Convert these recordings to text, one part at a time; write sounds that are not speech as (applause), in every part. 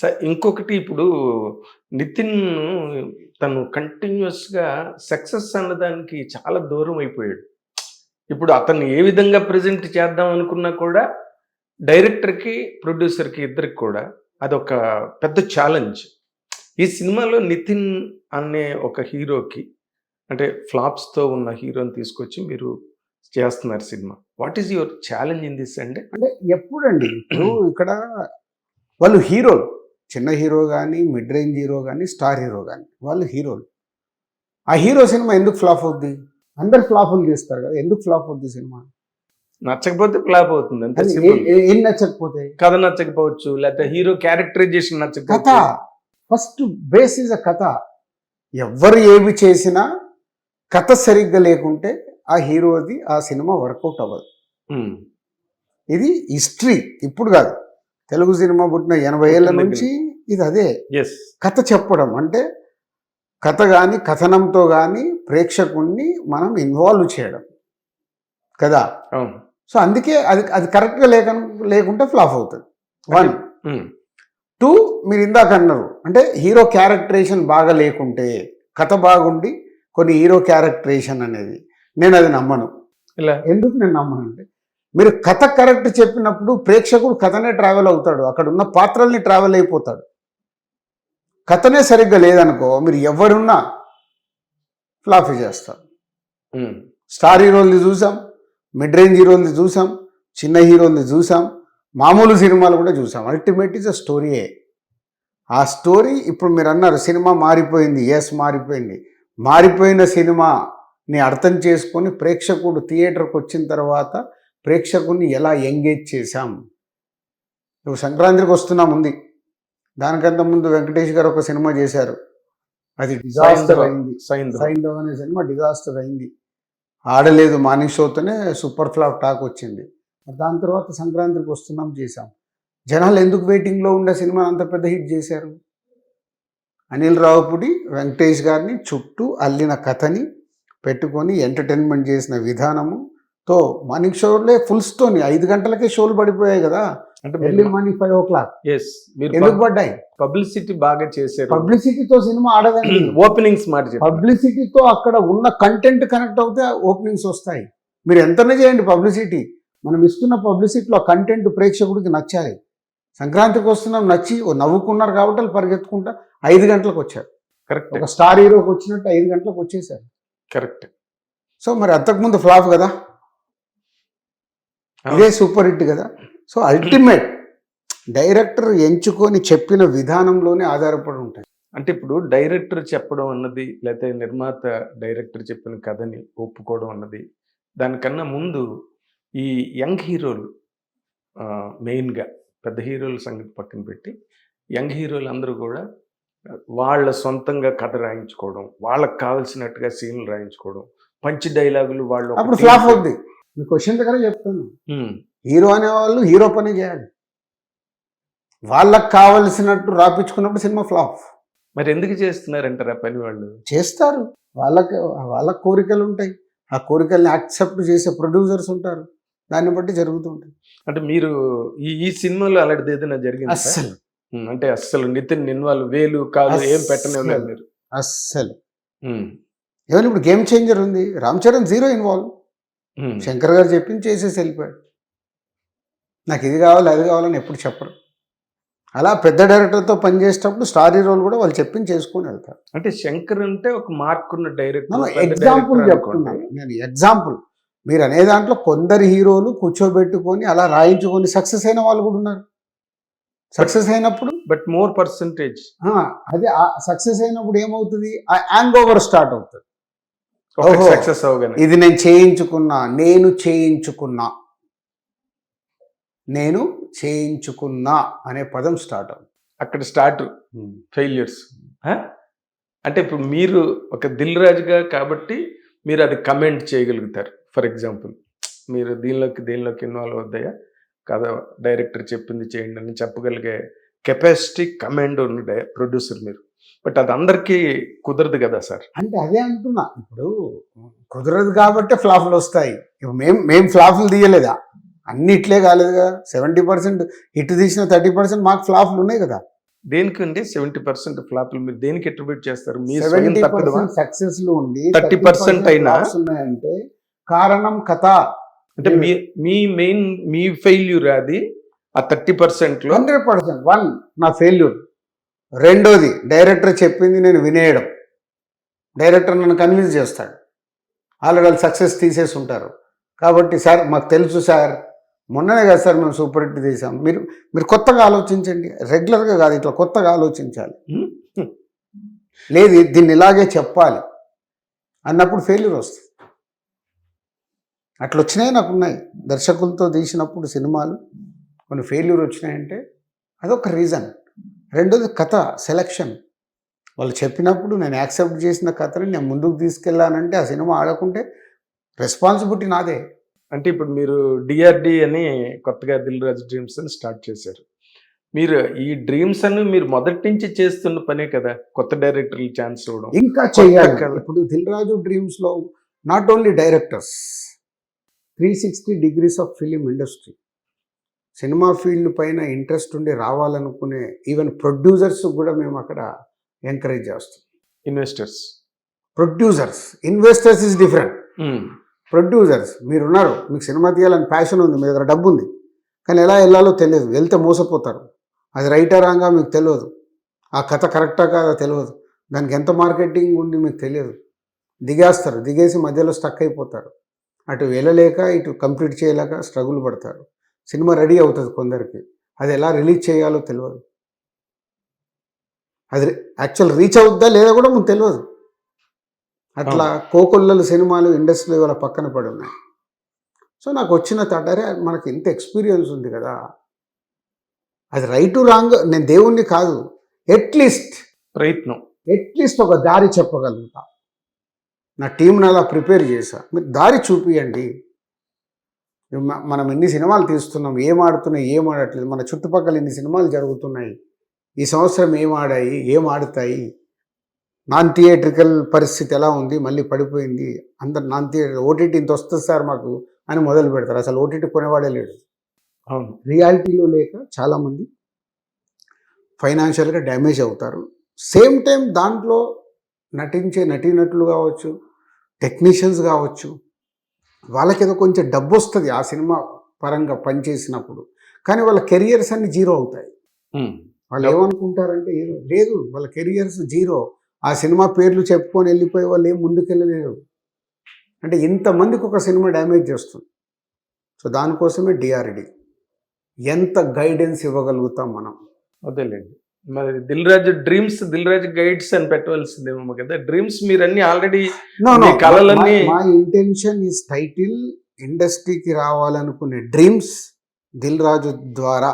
Sir ఇంకొకటి ఇప్పుడు నితిన్ తను కంటిన్యూస్గా సక్సెస్ అన్నదానికి చాలా దూరం అయిపోయాడు. ఇప్పుడు అతన్ని ఏ విధంగా ప్రజెంట్ చేద్దాం అనుకున్నా కూడా డైరెక్టర్కి ప్రొడ్యూసర్కి ఇద్దరికి కూడా అదొక పెద్ద ఛాలెంజ్. ఈ సినిమాలో నితిన్ అనే ఒక హీరోకి అంటే ఫ్లాప్స్తో ఉన్న హీరోని తీసుకొచ్చి మీరు చేస్తున్నారు cinema. What is your challenge in this అండి అంటే ఎప్పుడండి? ఇప్పుడు ఇక్కడ వాళ్ళు హీరోలు. చిన్న హీరో కానీ మిడ్ రేంజ్ హీరో కానీ స్టార్ హీరో కానీ వాళ్ళు హీరోలు. ఆ హీరో సినిమా ఎందుకు ఫ్లాప్ అవుద్ది? అందరు ఫ్లాపులు తీస్తారు కదా ఎందుకు ఫ్లాప్ అవుద్ది సినిమా? నచ్చకపోతే ఫ్లాప్ అవుతుంది అంతే. ఏ- నచ్చకపోతే? కథ నచ్చకపోవచ్చు లేకపోతే హీరో క్యారెక్టరైజేషన్ కథ! నచ్చకపోవచ్చు ఫస్ట్ బేస్ ఇస్ అ కథ. ఎవ్వరు ఏమి చేసినా కథ సరిగ్గా లేకుంటే ఆ హీరోది ఆ సినిమా వర్కౌట్ అవ్వదు. ఇది హిస్టరీ ఇప్పుడు కాదు. తెలుగు సినిమా పుట్టిన ఎనభై ఏళ్ళ నుంచి ఇది అదే. కథ చెప్పడం అంటే కథ కానీ కథనంతో కానీ ప్రేక్షకుణ్ణి మనం ఇన్వాల్వ్ చేయడం. కదా? సో అందుకే అది అది కరెక్ట్గా లేక లేకుంటే ఫ్లాప్ అవుతుంది. వన్ టూ మీరు ఇందాక అన్నారు అంటే హీరో క్యారెక్టరేషన్ బాగా లేకుంటే కథ బాగుండి కొన్ని హీరో క్యారెక్టరేషన్ అనేది. నేను అది నమ్మను. ఇలా. ఎందుకు నేను నమ్మను అంటే మీరు కథ కరెక్ట్ చెప్పినప్పుడు ప్రేక్షకుడు కథనే ట్రావెల్ అవుతాడు. అక్కడ ఉన్న పాత్రల్ని ట్రావెల్ అయిపోతాడు. కథనే సరిగ్గా లేదనుకో మీరు ఎవరున్నా ఫ్లాఫీ చేస్తారు. స్టార్ హీరోల్ని చూసాం మిడ్ రేంజ్ హీరోల్ని చూసాం చిన్న హీరోల్ని చూసాం మామూలు సినిమాలు కూడా చూసాం. అల్టిమేట్ ఇస్ అ స్టోరీయే ఆ స్టోరీ ఇప్పుడు మీరు అన్నారు సినిమా మారిపోయింది. ఎస్ మారిపోయింది. మారిపోయిన సినిమాని అర్థం చేసుకొని ప్రేక్షకుడు థియేటర్కి వచ్చిన తర్వాత ప్రేక్షకుడిని ఎలా ఎంగేజ్ చేశాం? ఇప్పుడు సంక్రాంతికి వస్తున్నాం ఉంది. దానికంత ముందు వెంకటేష్ గారు ఒక సినిమా చేశారు. అది డిజాస్టర్. అయింది. సైంధవ్. అనే సినిమా డిజాస్టర్ అయింది. ఆడలేదు మార్నింగ్ షోతోనే సూపర్ ఫ్లాప్ టాక్ వచ్చింది. దాని తర్వాత సంక్రాంతికి వస్తున్నాం చేశాం. జనాలు ఎందుకు వెయిటింగ్లో ఉండే సినిమా అంత పెద్ద హిట్ చేశారు? అనిల్ రావుపుడి వెంకటేష్ గారిని చుట్టూ అల్లిన కథని పెట్టుకొని ఎంటర్టైన్మెంట్ చేసిన విధానము తో మార్నింగ్ షోలే ఫుల్స్తోని ఐదు గంటలకే షోలు పడిపోయాయి కదా. అంటే early morning five o'clock ఎస్ మీరు ఎందుకు పడ్డాయి? పబ్లిసిటీ బాగా చేశారు. పబ్లిసిటీతో సినిమా ఆడదండి. (clears throat) ఓపెనింగ్స్ మాట పబ్లిసిటీతో అక్కడ ఉన్న కంటెంట్ కనెక్ట్ అవుతే ఓపెనింగ్స్ వస్తాయి. మీరు ఎంతనే చేయండి పబ్లిసిటీ మనం ఇస్తున్న పబ్లిసిటీలో కంటెంట్ ప్రేక్షకుడికి నచ్చాలి. సంక్రాంతికి వస్తున్నాం నచ్చి ఓ నవ్వుకున్నారు కాబట్టి వాళ్ళు పరిగెత్తుకుంటా ఐదు గంటలకు వచ్చారు. కరెక్ట్ ఒక స్టార్ హీరోకి వచ్చినట్టు ఐదు గంటలకు వచ్చేసారు. కరెక్ట్ సో మరి అంతకుముందు ఫ్లాప్ కదా? ఇదే సూపర్ హిట్ కదా. సో అల్టిమేట్ డైరెక్టర్ ఎంచుకొని చెప్పిన విధానంలోనే ఆధారపడి ఉంటాయి. అంటే ఇప్పుడు డైరెక్టర్ చెప్పడం అన్నది లేకపోతే నిర్మాత డైరెక్టర్ చెప్పిన కథని ఒప్పుకోవడం అన్నది దానికన్నా ముందు ఈ యంగ్ హీరోలు మెయిన్గా పెద్ద హీరోల సంగతి పక్కన పెట్టి యంగ్ హీరోలు అందరూ కూడా వాళ్ళ సొంతంగా కథ రాయించుకోవడం వాళ్ళకి కావలసినట్టుగా సీన్లు రాయించుకోవడం పంచి డైలాగులు వాళ్ళు అప్పుడు ఫ్లాప్ అవుద్ది. మీ క్వశ్చన్ దగ్గర చెప్తాను. హీరో అనేవాళ్ళు హీరో పని చేయాలి. వాళ్ళకి కావలసినట్టు రాపించుకున్నప్పుడు సినిమా ఫ్లాప్. మరి ఎందుకు చేస్తున్నారంటారు ఆ పని వాళ్ళు? చేస్తారు. వాళ్ళకి వాళ్ళ కోరికలు ఉంటాయి ఆ కోరికల్ని యాక్సెప్ట్ చేసే ప్రొడ్యూసర్స్ ఉంటారు. దాన్ని బట్టి జరుగుతుంటాయి అంటే మీరు ఈ ఈ సినిమాలో అలాంటిది ఏదైనా జరిగింది? అస్సలు. అంటే అస్సలు నితిన్ ఇన్వాల్వ్ వేలు కాలు ఏం పెట్టనివ్వలేదు అస్సలు. మీరు? అస్సలు. ఏమైనా ఇప్పుడు గేమ్ చేంజర్ ఉంది. Ram Charan zero involve. Shankar garu చెప్పింది చేసేసి వెళ్ళిపోయాడు. నాకు ఇది కావాలి అది కావాలని ఎప్పుడు చెప్పరు. అలా పెద్ద డైరెక్టర్తో పనిచేసేటప్పుడు స్టార్ హీరోలు కూడా వాళ్ళు చెప్పింది చేసుకొని వెళ్తారు. అంటే శంకర్ అంటే ఒక మార్క్ ఉన్న డైరెక్టర్ ఎగ్జాంపుల్ చెప్తున్నాను నేను ఎగ్జాంపుల్. మీరు అనే దాంట్లో కొందరు హీరోలు కూర్చోబెట్టుకొని అలా రాయించుకొని సక్సెస్ అయిన వాళ్ళు కూడా ఉన్నారు. సక్సెస్ అయినప్పుడు బట్ మోర్ పర్సంటేజ్. ఆ, అదే సక్సెస్ అయినప్పుడు ఏమవుతుంది? ఆ యాంగ్ ఓవర్ స్టార్ట్ అవుతుంది. సక్సెస్ ఇది నేను చేయించుకున్నా నేను చేయించుకున్నా. నేను చేయించుకున్నా అనే పదం స్టార్ట్ అవుతుంది అక్కడ స్టార్ట్ ఫెయిల్యూర్స్ అంటే ఇప్పుడు మీరు ఒక దిల్ రాజుగా కాబట్టి మీరు అది కమెంట్ చేయగలుగుతారు. ఫర్ ఎగ్జాంపుల్ మీరు దీనిలోకి దీనిలోకి ఇన్వాల్వ్ అవుతాయా కదా డైరెక్టర్ చెప్పింది చేయండి అని చెప్పగలిగే కెపాసిటీ కమాండ్ ఉన్న ప్రొడ్యూసర్ మీరు. బట్ అది అందరికీ కుదరదు కదా సార్? అంటే అదే అంటున్నా. ఇప్పుడు కుదరదు కాబట్టి ఫ్లాఫ్లు వస్తాయి. ఇప్పుడు మేం మేం ఫ్లాఫ్లు తీయలేదా? అన్ని ఇట్లే కాలేదుగా సెవెంటీ పర్సెంట్ హిట్ తీసిన థర్టీ పర్సెంట్ మాకు ఫ్లాఫ్లు ఉన్నాయి కదా. దేనికంటే సెవెంటీ పర్సెంట్ ఫ్లాప్లు మీరు దేనికి అట్రిబ్యూట్ చేస్తారు? మీ సక్సెస్లో ఉండి 30% అయినా- flops ఉన్నాయంటే కారణం కథ. అంటే మీ మీ మెయిన్ మీ ఫెయిల్యూర్ అది. ఆ థర్టీ పర్సెంట్లో హండ్రెడ్ పర్సెంట్ వన్ నా ఫెయిల్యూర్. రెండోది డైరెక్టర్ చెప్పింది నేను వినేయడం. డైరెక్టర్ నన్ను కన్విన్స్ చేస్తాడు. ఆల్రెడీ వాళ్ళు సక్సెస్ తీసేసి ఉంటారు. కాబట్టి సార్ మాకు తెలుసు సార్. మొన్ననే కదా సార్ మేము సూపర్ హిట్ తీసాం. మీరు మీరు కొత్తగా ఆలోచించండి. రెగ్యులర్గా కాదు ఇట్లా కొత్తగా ఆలోచించాలి. లేదు దీన్ని ఇలాగే చెప్పాలి. అన్నప్పుడు ఫెయిల్యూర్ వస్తుంది. అట్లా వచ్చినాయి నాకు ఉన్నాయి. దర్శకులతో తీసినప్పుడు సినిమాలు కొన్ని ఫెయిల్యూర్ వచ్చినాయంటే అదొక రీజన్. రెండోది కథ సెలక్షన్ వాళ్ళు చెప్పినప్పుడు నేను యాక్సెప్ట్ చేసిన కథని నేను ముందుకు తీసుకెళ్ళానంటే ఆ సినిమా ఆడకుంటే రెస్పాన్సిబిలిటీ నాదే. అంటే ఇప్పుడు మీరు డిఆర్డి అని కొత్తగా దిల్ రాజు డ్రీమ్స్ అని స్టార్ట్ చేశారు. మీరు ఈ డ్రీమ్స్ అని మీరు మొదటి నుంచి చేస్తున్న పనే కదా కొత్త డైరెక్టర్లు ఛాన్స్ ఇవ్వడం. ఇంకా చేయాలి. ఇప్పుడు Dil Raju డ్రీమ్స్లో not only directors three sixty degrees of film industry cinema field పైన ఇంట్రెస్ట్ ఉండి రావాలనుకునే ఈవెన్ ప్రొడ్యూసర్స్ కూడా మేము అక్కడ ఎంకరేజ్ చేస్తాం. Investors. Producers. Investors is different. Producers. మీరున్నారు. మీకు సినిమా తీయాలని ప్యాషన్ ఉంది. మీ దగ్గర డబ్బు ఉంది. కానీ ఎలా వెళ్ళాలో తెలియదు. వెళ్తే మోసపోతారు. అది రైటా రాంగా మీకు తెలియదు. ఆ కథ కరెక్టా కాదా తెలియదు. దానికి ఎంత మార్కెటింగ్ ఉంది మీకు తెలియదు. దిగేస్తారు. దిగేసి మధ్యలో స్టక్ అయిపోతారు. అటు వెళ్ళలేక ఇటు కంప్లీట్ చేయలేక స్ట్రగుల్ పడతారు. సినిమా రెడీ అవుతుంది కొందరికి. అది ఎలా రిలీజ్ చేయాలో తెలియదు అది యాక్చువల్ రీచ్ అవుద్దా లేదా కూడా మీకు తెలియదు అట్లా కోకొల్లలు సినిమాలు ఇండస్ట్రీలో ఇవాళ పక్కన పడి ఉన్నాయి. సో నాకు వచ్చిన థాట్ అరే మనకి ఇంత ఎక్స్పీరియన్స్ ఉంది కదా. అది రైట్ రాంగ్ నేను దేవుణ్ణి కాదు. ఎట్లీస్ట్ ప్రయత్నం. ఎట్లీస్ట్ ఒక దారి చెప్పగలుగుతా. నా టీంని అలా ప్రిపేర్ చేశా మీరు దారి చూపియండి. మనం ఎన్ని సినిమాలు తీస్తున్నాం ఏం ఆడుతున్నాయి ఏం ఆడట్లేదు మన చుట్టుపక్కల ఎన్ని సినిమాలు జరుగుతున్నాయి ఈ సంవత్సరం ఏం ఆడాయి ఏం ఆడుతాయి నాన్ థియేట్రికల్ పరిస్థితి ఎలా ఉంది మళ్ళీ పడిపోయింది అందరు నాన్ థియేటర్ ఓటీటీ ఇంత వస్తుంది సార్ మాకు అని మొదలు పెడతారు. అసలు ఓటీటీ కొనేవాడే లేడు. అవును. రియాలిటీలో లేక చాలామంది ఫైనాన్షియల్గా డ్యామేజ్ అవుతారు. సేమ్ టైం దాంట్లో నటించే నటీనటులు కావచ్చు టెక్నీషియన్స్ కావచ్చు వాళ్ళకి ఏదో కొంచెం డబ్బు వస్తుంది ఆ సినిమా పరంగా పనిచేసినప్పుడు. కానీ వాళ్ళ కెరియర్స్ అన్ని జీరో అవుతాయి. వాళ్ళు ఏమనుకుంటారంటే ఏదో లేదు వాళ్ళ కెరియర్స్ జీరో. ఆ సినిమా పేర్లు చెప్పుకొని వెళ్ళిపోయి వాళ్ళు ఏం ముందుకెళ్ళలేరు. అంటే ఇంతమందికి ఒక సినిమా డ్యామేజ్ చేస్తుంది. సో దానికోసమే డిఆర్డి ఎంత గైడెన్స్ ఇవ్వగలుగుతాం మనం? అదేలేండి. మరి దిల్ రాజు డ్రీమ్స్ దిల్ రాజు గైడ్స్ అని పెట్టవలసిందేమో కదా. డ్రీమ్స్ మీరు అన్ని ఆల్రెడీ నో మీ కలలన్నీ- మా ఇంటెన్షన్ ఈస్ టైటిల్ ఇండస్ట్రీకి రావాలనుకునే డ్రీమ్స్ దిల్ రాజు ద్వారా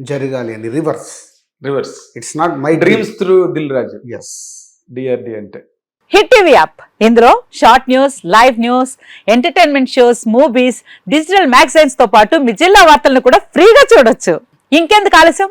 జరగాలి అని reverse reverse it's not my dreams through Dil Raju yes DRD అంటే. హిట్ టీవీ యాప్ ఇందులో short news live news entertainment shows movies digital మ్యాగజైన్స్తో పాటు మీ జిల్లా వార్తలను కూడా ఫ్రీగా చూడొచ్చు. ఇంకెందుకు ఆలస్యం?